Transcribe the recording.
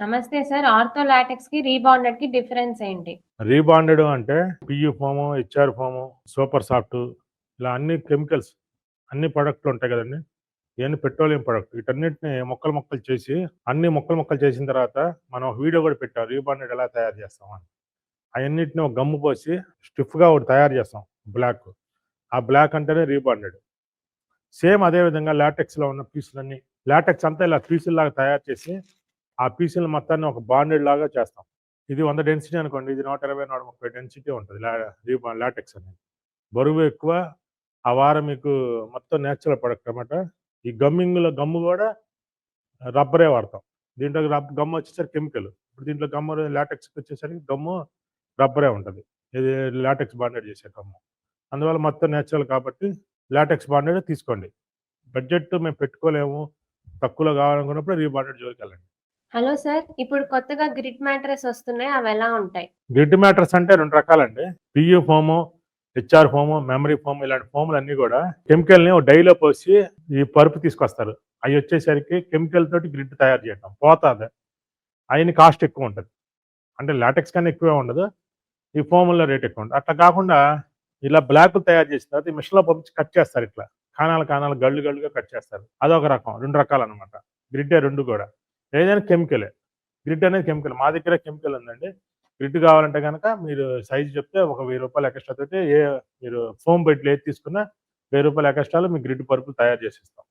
నమస్తే sir ortho లాటెక్స్కి రీబాండెడ్కి డిఫరెన్స్ ఏంటి? రీబాండెడ్ అంటే PU foam HR foam super soft ఇలా అన్ని కెమికల్స్ అన్ని ప్రొడక్ట్లు ఉంటాయి కదండి. ఇవన్నీ పెట్రోలియం ప్రొడక్ట్. వీటన్నిటిని మొక్కలు మొక్కలు చేసి అన్ని మొక్కలు మొక్కలు చేసిన తర్వాత మనం ఒక వీడియో కూడా పెట్టాం రీబాండెడ్ ఎలా తయారు చేస్తామని అవన్నిటిని ఒక గమ్ము పోసి స్టిఫ్గా ఒకటి తయారు చేస్తాం బ్లాక్. ఆ బ్లాక్ అంటేనే రీబాండెడ్. సేమ్ అదే విధంగా లాటెక్స్లో ఉన్న పీసులన్నీ లాటెక్స్ అంతా ఇలా పీసుల్లాగా తయారు చేసి ఆ పీసీలు మొత్తాన్ని ఒక బాండెడ్ లాగా చేస్తాం. ఇది వంద డెన్సిటీ అనుకోండి ఇది నూట ఇరవై నూట ముప్పై డెన్సిటీ ఉంటుంది. లా లాటెక్స్ అనేది. బరువు ఎక్కువ ఆ వారం మీకు మొత్తం నేచురల్ ప్రొడక్ట్ అనమాట ఈ గమ్మింగ్లో గమ్ము కూడా రబ్బరే వాడతాం. దీంట్లో రబ్ గమ్ము వచ్చేసరికి కెమికల్ ఇప్పుడు దీంట్లో గమ్ము లాటెక్స్కి వచ్చేసరికి గమ్ము రబ్బరే ఉంటుంది. ఇది లాటెక్స్ బాండెడ్ చేసే గమ్ము అందువల్ల మొత్తం నేచురల్ కాబట్టి లాటెక్స్ బాండెడ్ తీసుకోండి. బడ్జెట్ మేము పెట్టుకోలేము. తక్కువలో కావాలనుకున్నప్పుడు రీబాండెడ్ జోలికి వెళ్ళండి. హలో సార్ ఇప్పుడు కొత్తగా గ్రిడ్ మ్యాట్రస్ వస్తున్నాయి అవి ఎలా ఉంటాయి? గ్రిడ్ మ్యాట్రస్ అంటే రెండు రకాలండి. PU foam HR foam memory foam ఇలాంటి ఫోములు అన్ని కూడా కెమికల్ని డైలో పోసి ఈ పరుపు తీసుకొస్తారు. అవి వచ్చేసరికి కెమికల్ తోటి గ్రిడ్ తయారు చేయటం పోతుంది. అయిన కాస్ట్ ఎక్కువ ఉంటుంది. అంటే లాటెక్స్ కన్నా ఎక్కువే ఉండదు ఈ ఫోముల్లో రేట్ ఎక్కువ ఉంటుంది. అట్లా కాకుండా ఇలా బ్లాక్ తయారు చేసిన తర్వాత ఈ మిషన్లో పంపించి కట్ చేస్తారు ఇట్లా. కాణాలు కానాలు గళ్ళు గళ్ళుగా కట్ చేస్తారు. అదొక రకం రెండు రకాలు అనమాట గ్రిడ్డే రెండు కూడా. ఏదైనా కెమికలే. గ్రిడ్ అనేది కెమికల్. మా దగ్గర కెమికల్ ఉందండి. గ్రిడ్ కావాలంటే కనుక మీరు సైజ్ చెప్తే ఒక వెయ్యి రూపాయలు ఎక్స్ట్రా తోటి ఏ మీరు ఫోమ్ బెడ్లు ఏది తీసుకున్నా వెయ్యి రూపాయలు ఎక్స్ట్రాలో మీ గ్రిడ్ పరుపులు తయారు చేసిస్తాం.